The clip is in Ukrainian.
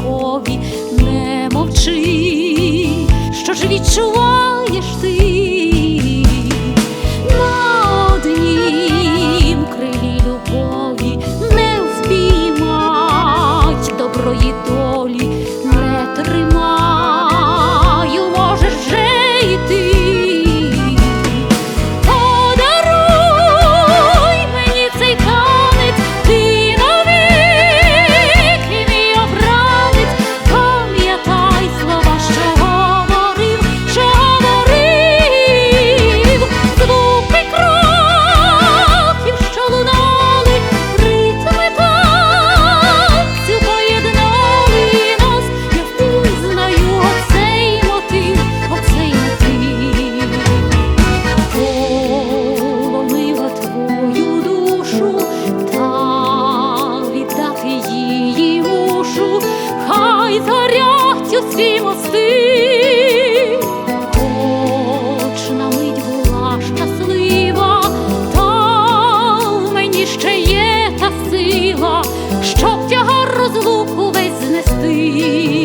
казкові, не мовчи, що ж відчуваєш ти всі мости, мить була щаслива, та в мені ще є та сила, щоб тягар розлуку весь знести.